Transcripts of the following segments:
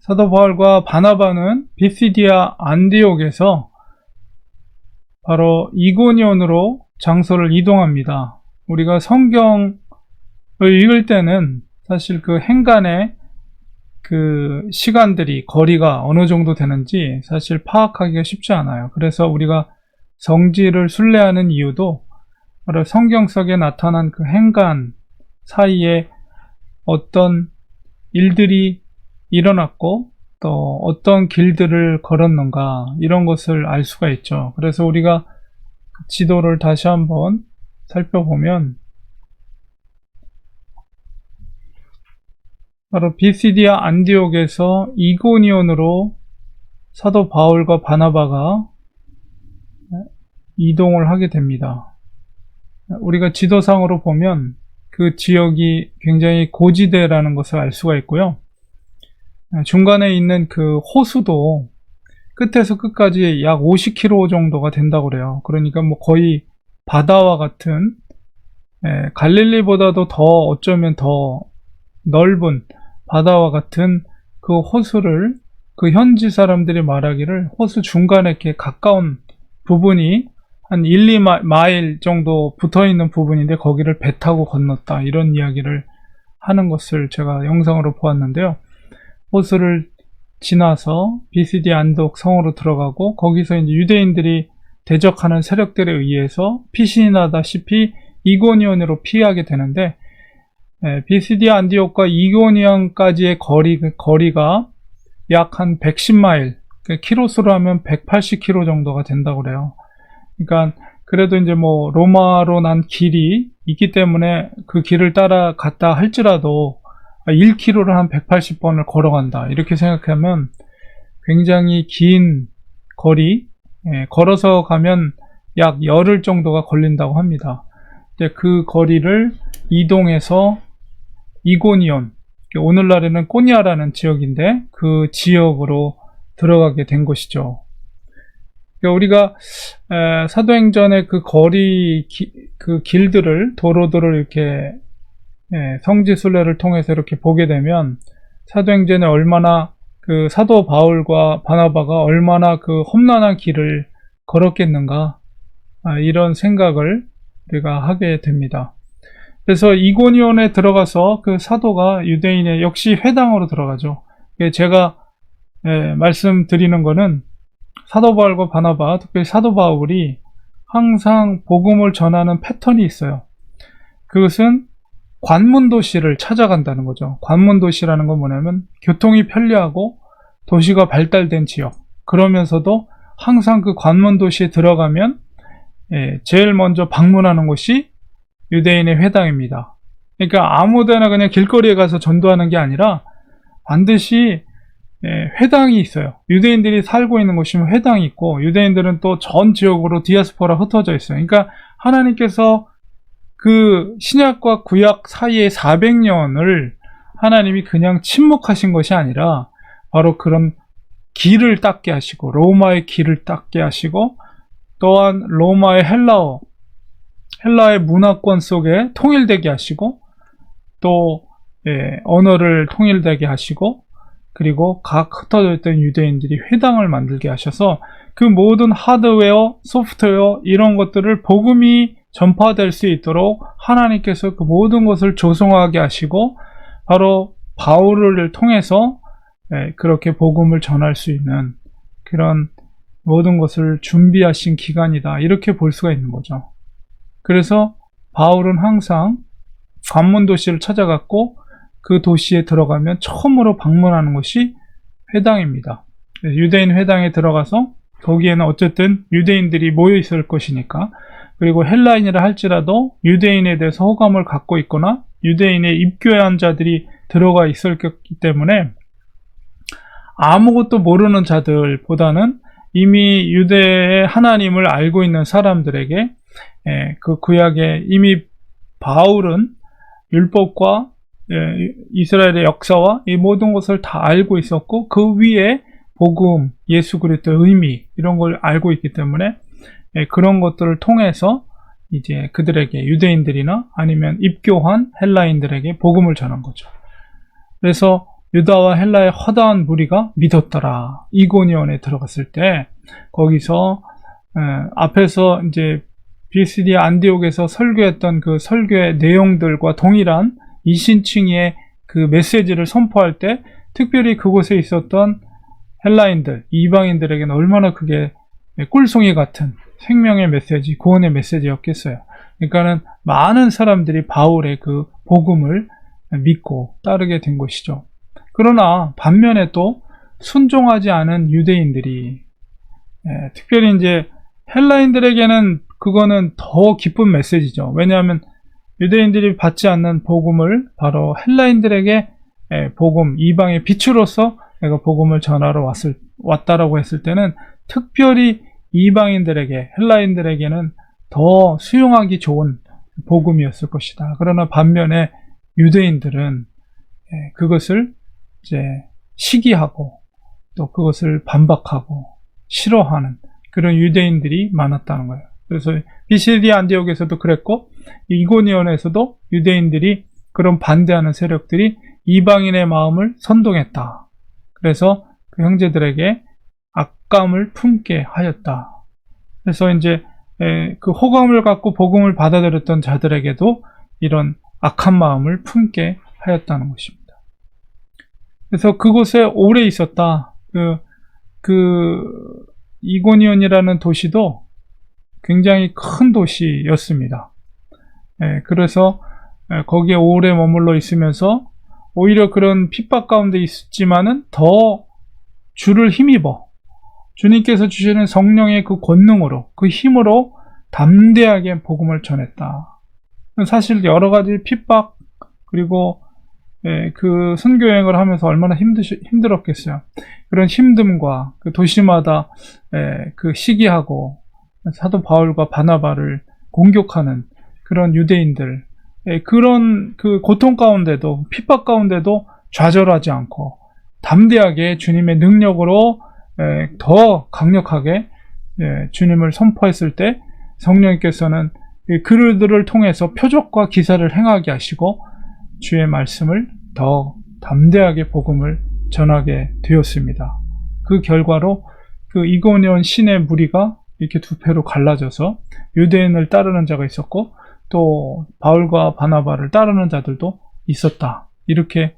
사도 바울과 바나바는 비시디아 안디옥에서 바로 이고니온으로 장소를 이동합니다. 우리가 성경을 읽을 때는 사실 그 행간의 그 시간들이 거리가 어느 정도 되는지 사실 파악하기가 쉽지 않아요. 그래서 우리가 성지를 순례하는 이유도 바로 성경 속에 나타난 그 행간 사이에 어떤 일들이 일어났고 또 어떤 길들을 걸었는가 이런 것을 알 수가 있죠. 그래서 우리가 그 지도를 다시 한번 살펴보면 바로 비시디아 안디옥에서 이고니온으로 사도 바울과 바나바가 이동을 하게 됩니다. 우리가 지도상으로 보면 그 지역이 굉장히 고지대라는 것을 알 수가 있고요. 중간에 있는 그 호수도 끝에서 끝까지 약 50km 정도가 된다고 그래요. 그러니까 뭐 거의 바다와 같은 예, 갈릴리보다도 더 어쩌면 더 넓은 바다와 같은 그 호수를 그 현지 사람들이 말하기를 호수 중간에 이렇게 가까운 부분이 한 1, 2마일 정도 붙어 있는 부분인데 거기를 배 타고 건넜다 이런 이야기를 하는 것을 제가 영상으로 보았는데요. 호수를 지나서 비시디 안독 성으로 들어가고 거기서 이제 유대인들이 대적하는 세력들에 의해서 피신이 나다시피 이고니온으로 피하게 되는데 예, 비시디 안디옥과 이고니온까지의 거리, 거리가 약 한 110마일, 키로수로 하면 180km 정도가 된다고 그래요. 그러니까 그래도 이제 뭐 로마로 난 길이 있기 때문에 그 길을 따라 갔다 할지라도 1km를 한 180번을 걸어간다. 이렇게 생각하면 굉장히 긴 거리, 예, 걸어서 가면 약 열흘 정도가 걸린다고 합니다. 그 거리를 이동해서 이고니온, 오늘날에는 꼬니아라는 지역인데 그 지역으로 들어가게 된 것이죠. 그러니까 우리가 사도행전의 그 거리, 그 길들을, 도로들을 이렇게 성지 순례를 통해서 이렇게 보게 되면 사도행전에 얼마나 그 사도 바울과 바나바가 얼마나 그 험난한 길을 걸었겠는가 아, 이런 생각을 우리가 하게 됩니다. 그래서 이고니온에 들어가서 그 사도가 유대인의 역시 회당으로 들어가죠. 제가 말씀드리는 거는 사도 바울과 바나바, 특별히 사도 바울이 항상 복음을 전하는 패턴이 있어요. 그것은 관문 도시를 찾아간다는 거죠. 관문 도시라는 건 뭐냐면 교통이 편리하고 도시가 발달된 지역. 그러면서도 항상 그 관문 도시에 들어가면 예, 제일 먼저 방문하는 곳이 유대인의 회당입니다. 그러니까 아무데나 그냥 길거리에 가서 전도하는 게 아니라 반드시 예, 회당이 있어요. 유대인들이 살고 있는 곳이면 회당이 있고 유대인들은 또 전 지역으로 디아스포라 흩어져 있어요. 그러니까 하나님께서 그 신약과 구약 사이의 400년을 하나님이 그냥 침묵하신 것이 아니라 바로 그런 길을 닦게 하시고 로마의 길을 닦게 하시고 또한 로마의 헬라어 헬라의 문화권 속에 통일되게 하시고 또 예, 언어를 통일되게 하시고 그리고 각 흩어져 있던 유대인들이 회당을 만들게 하셔서 그 모든 하드웨어, 소프트웨어 이런 것들을 복음이 전파될 수 있도록 하나님께서 그 모든 것을 조성하게 하시고 바로 바울을 통해서 예, 그렇게 복음을 전할 수 있는 그런 모든 것을 준비하신 기간이다. 이렇게 볼 수가 있는 거죠. 그래서 바울은 항상 관문 도시를 찾아갔고 그 도시에 들어가면 처음으로 방문하는 것이 회당입니다. 유대인 회당에 들어가서 거기에는 어쨌든 유대인들이 모여 있을 것이니까 그리고 헬라인이라 할지라도 유대인에 대해서 호감을 갖고 있거나 유대인의 입교한 자들이 들어가 있었기 때문에 아무것도 모르는 자들보다는 이미 유대의 하나님을 알고 있는 사람들에게 예, 그 구약에 이미 바울은 율법과 예, 이스라엘의 역사와 이 모든 것을 다 알고 있었고 그 위에 복음, 예수 그리스도의 의미 이런 걸 알고 있기 때문에 예, 그런 것들을 통해서 이제 그들에게 유대인들이나 아니면 입교한 헬라인들에게 복음을 전한 거죠. 그래서 유다와 헬라의 허다한 무리가 믿었더라. 이고니온에 들어갔을 때 거기서 에, 앞에서 이제 BCD 안디옥에서 설교했던 그 설교의 내용들과 동일한 이신칭의 그 메시지를 선포할 때 특별히 그곳에 있었던 헬라인들, 이방인들에게는 얼마나 그게 꿀송이 같은 생명의 메시지, 구원의 메시지였겠어요. 그러니까는 많은 사람들이 바울의 그 복음을 믿고 따르게 된 것이죠. 그러나 반면에 또 순종하지 않은 유대인들이 예, 특별히 이제 헬라인들에게는 그거는 더 기쁜 메시지죠. 왜냐하면 유대인들이 받지 않는 복음을 바로 헬라인들에게 예, 복음 이방의 빛으로서 내가 복음을 전하러 왔을 왔다라고 했을 때는 특별히 이방인들에게 헬라인들에게는 더 수용하기 좋은 복음이었을 것이다. 그러나 반면에 유대인들은 예, 그것을 이제 시기하고 또 그것을 반박하고 싫어하는 그런 유대인들이 많았다는 거예요. 그래서 비시디 안디옥에서도 그랬고 이고니온에서도 유대인들이 그런 반대하는 세력들이 이방인의 마음을 선동했다. 그래서 그 형제들에게 악감을 품게 하였다. 그래서 이제 그 호감을 갖고 복음을 받아들였던 자들에게도 이런 악한 마음을 품게 하였다는 것입니다. 그래서 그곳에 오래 있었다. 그, 그, 이고니온이라는 도시도 굉장히 큰 도시였습니다. 예, 그래서 거기에 오래 머물러 있으면서 오히려 그런 핍박 가운데 있었지만은 더 주를 힘입어 주님께서 주시는 성령의 그 권능으로 그 힘으로 담대하게 복음을 전했다. 사실 여러 가지 핍박 그리고 예, 그 선교 여행을 하면서 얼마나 힘드 힘들었겠어요. 그런 힘듦과 그 도시마다 예, 그 시기하고 사도 바울과 바나바를 공격하는 그런 유대인들 예, 그런 그 고통 가운데도 핍박 가운데도 좌절하지 않고 담대하게 주님의 능력으로 예, 더 강력하게 예, 주님을 선포했을 때 성령께서는 그들을 통해서 표적과 기사를 행하게 하시고 주의 말씀을 더 담대하게 복음을 전하게 되었습니다. 그 결과로 그 이고니온 신의 무리가 이렇게 두 패로 갈라져서 유대인을 따르는 자가 있었고 또 바울과 바나바를 따르는 자들도 있었다. 이렇게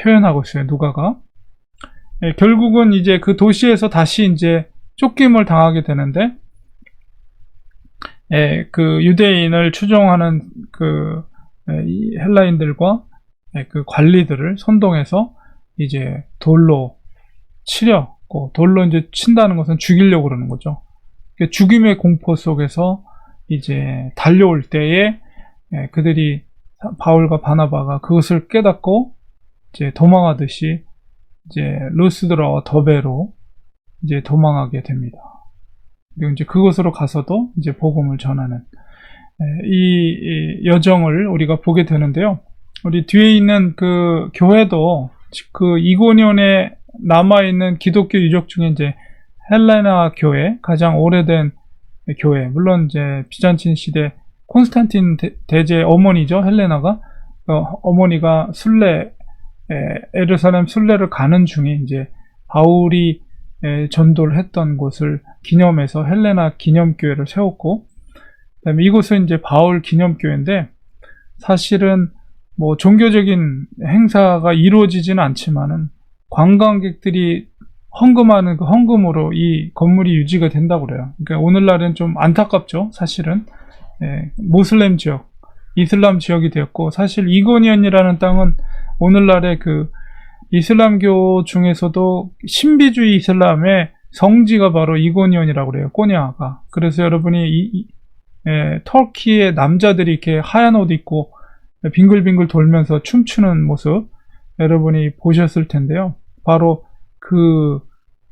표현하고 있어요. 누가가. 예, 결국은 이제 그 도시에서 다시 이제 쫓김을 당하게 되는데 예, 그 유대인을 추종하는 그 예, 헬라인들과 예, 그 관리들을 선동해서 이제 돌로 치려고 돌로 이제 친다는 것은 죽이려고 그러는 거죠. 그러니까 죽임의 공포 속에서 이제 달려올 때에 예, 그들이 바울과 바나바가 그것을 깨닫고 이제 도망하듯이 이제 루스드라와 더베로 이제 도망하게 됩니다. 그리고 이제 그곳으로 가서도 이제 복음을 전하는 예, 이 여정을 우리가 보게 되는데요. 우리 뒤에 있는 그 교회도 그 이고니온에 남아있는 기독교 유적 중에 이제 헬레나 교회, 가장 오래된 교회, 물론 이제 비잔틴 시대 콘스탄틴 대, 제 어머니죠, 헬레나가. 어, 머니가 순례, 에, 에르사렘 순례를 가는 중에 이제 바울이 에, 전도를 했던 곳을 기념해서 헬레나 기념교회를 세웠고, 이곳은 이제 바울 기념교회인데, 사실은 뭐 종교적인 행사가 이루어지지는 않지만은 관광객들이 헌금하는 그 헌금으로 이 건물이 유지가 된다고 그래요. 그러니까 오늘날은 좀 안타깝죠. 사실은 예, 모슬렘 지역, 이슬람 지역이 되었고 사실 이고니언이라는 땅은 오늘날의 그 이슬람교 중에서도 신비주의 이슬람의 성지가 바로 이고니언이라고 그래요. 꼬냐가. 그래서 여러분이 이, 이 예, 터키의 남자들이 이렇게 하얀 옷 입고 빙글빙글 돌면서 춤추는 모습 여러분이 보셨을 텐데요. 바로 그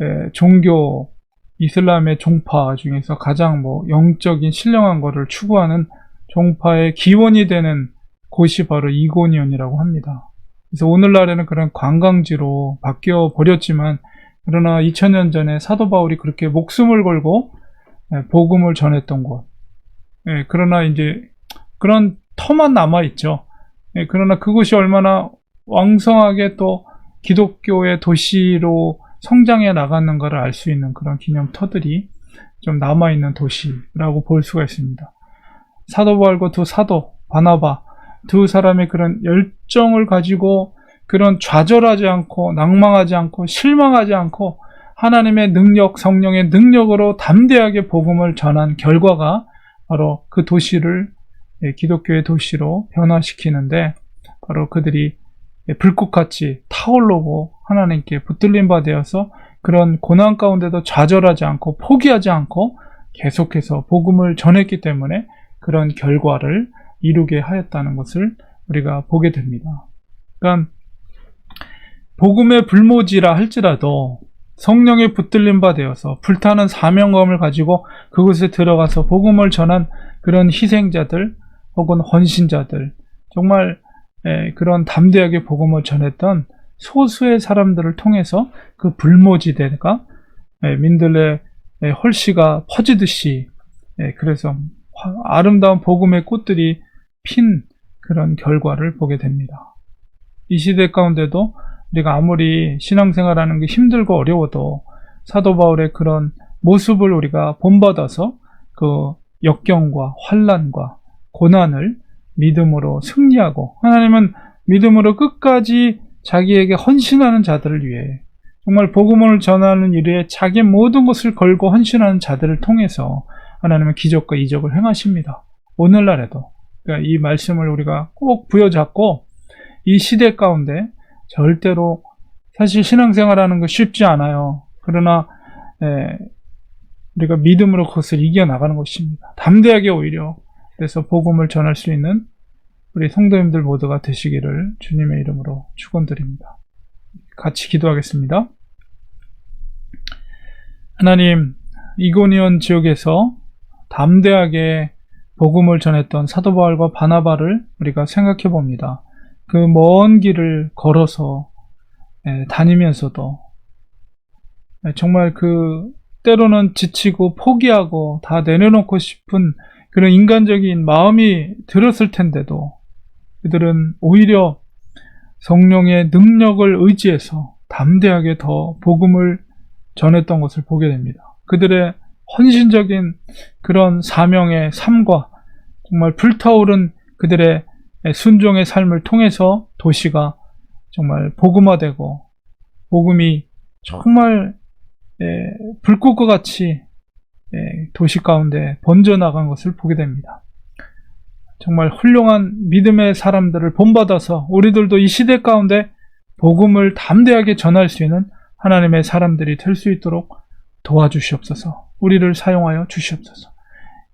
에, 종교 이슬람의 종파 중에서 가장 뭐 영적인 신령한 것을 추구하는 종파의 기원이 되는 곳이 바로 이고니온이라고 합니다. 그래서 오늘날에는 그런 관광지로 바뀌어 버렸지만 그러나 2000년 전에 사도 바울이 그렇게 목숨을 걸고 복음을 전했던 곳. 예, 그러나 이제 그런 터만 남아 있죠. 예, 그러나 그곳이 얼마나 왕성하게 또 기독교의 도시로 성장해 나갔는가를 알 수 있는 그런 기념터들이 좀 남아 있는 도시라고 볼 수가 있습니다. 사도 바울과 두 사도, 바나바, 두 사람의 그런 열정을 가지고 그런 좌절하지 않고 낭망하지 않고 실망하지 않고 하나님의 능력, 성령의 능력으로 담대하게 복음을 전한 결과가 바로 그 도시를 예, 기독교의 도시로 변화시키는데 바로 그들이 불꽃같이 타오르고 하나님께 붙들림 바 되어서 그런 고난 가운데도 좌절하지 않고 포기하지 않고 계속해서 복음을 전했기 때문에 그런 결과를 이루게 하였다는 것을 우리가 보게 됩니다. 그러니까 복음의 불모지라 할지라도 성령의 붙들림 바 되어서 불타는 사명감을 가지고 그곳에 들어가서 복음을 전한 그런 희생자들 혹은 헌신자들 정말 에, 그런 담대하게 복음을 전했던 소수의 사람들을 통해서 그 불모지대가 에, 민들레 에, 헐씨가 퍼지듯이 에, 그래서 화- 아름다운 복음의 꽃들이 핀 그런 결과를 보게 됩니다. 이 시대 가운데도 우리가 아무리 신앙생활하는 게 힘들고 어려워도 사도 바울의 그런 모습을 우리가 본받아서 그 역경과 환란과 고난을 믿음으로 승리하고 하나님은 믿음으로 끝까지 자기에게 헌신하는 자들을 위해 정말 복음을 전하는 일에 자기 모든 것을 걸고 헌신하는 자들을 통해서 하나님은 기적과 이적을 행하십니다. 오늘날에도 그러니까 이 말씀을 우리가 꼭 부여잡고 이 시대 가운데 절대로 사실 신앙생활하는 거 쉽지 않아요. 그러나 에, 우리가 믿음으로 그것을 이겨나가는 것입니다. 담대하게 오히려 그래서 복음을 전할 수 있는 우리 성도님들 모두가 되시기를 주님의 이름으로 축원드립니다. 같이 기도하겠습니다. 하나님, 이고니온 지역에서 담대하게 복음을 전했던 사도 바울과 바나바를 우리가 생각해 봅니다. 그 먼 길을 걸어서 예, 다니면서도 예, 정말 그 때로는 지치고 포기하고 다 내려놓고 싶은 그런 인간적인 마음이 들었을 텐데도 그들은 오히려 성령의 능력을 의지해서 담대하게 더 복음을 전했던 것을 보게 됩니다. 그들의 헌신적인 그런 사명의 삶과 정말 불타오른 그들의 순종의 삶을 통해서 도시가 정말 복음화되고 복음이 정말 예, 불꽃과 같이 예, 도시 가운데 번져나간 것을 보게 됩니다. 정말 훌륭한 믿음의 사람들을 본받아서 우리들도 이 시대 가운데 복음을 담대하게 전할 수 있는 하나님의 사람들이 될 수 있도록 도와주시옵소서. 우리를 사용하여 주시옵소서.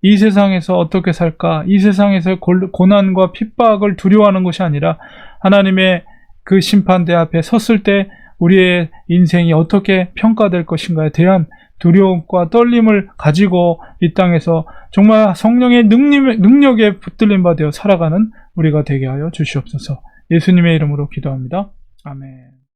이 세상에서 어떻게 살까? 이 세상에서 골- 고난과 핍박을 두려워하는 것이 아니라 하나님의 그 심판대 앞에 섰을 때 우리의 인생이 어떻게 평가될 것인가에 대한 두려움과 떨림을 가지고 이 땅에서 정말 성령의 능력, 능력에 붙들림 받아 살아가는 우리가 되게 하여 주시옵소서. 예수님의 이름으로 기도합니다. 아멘.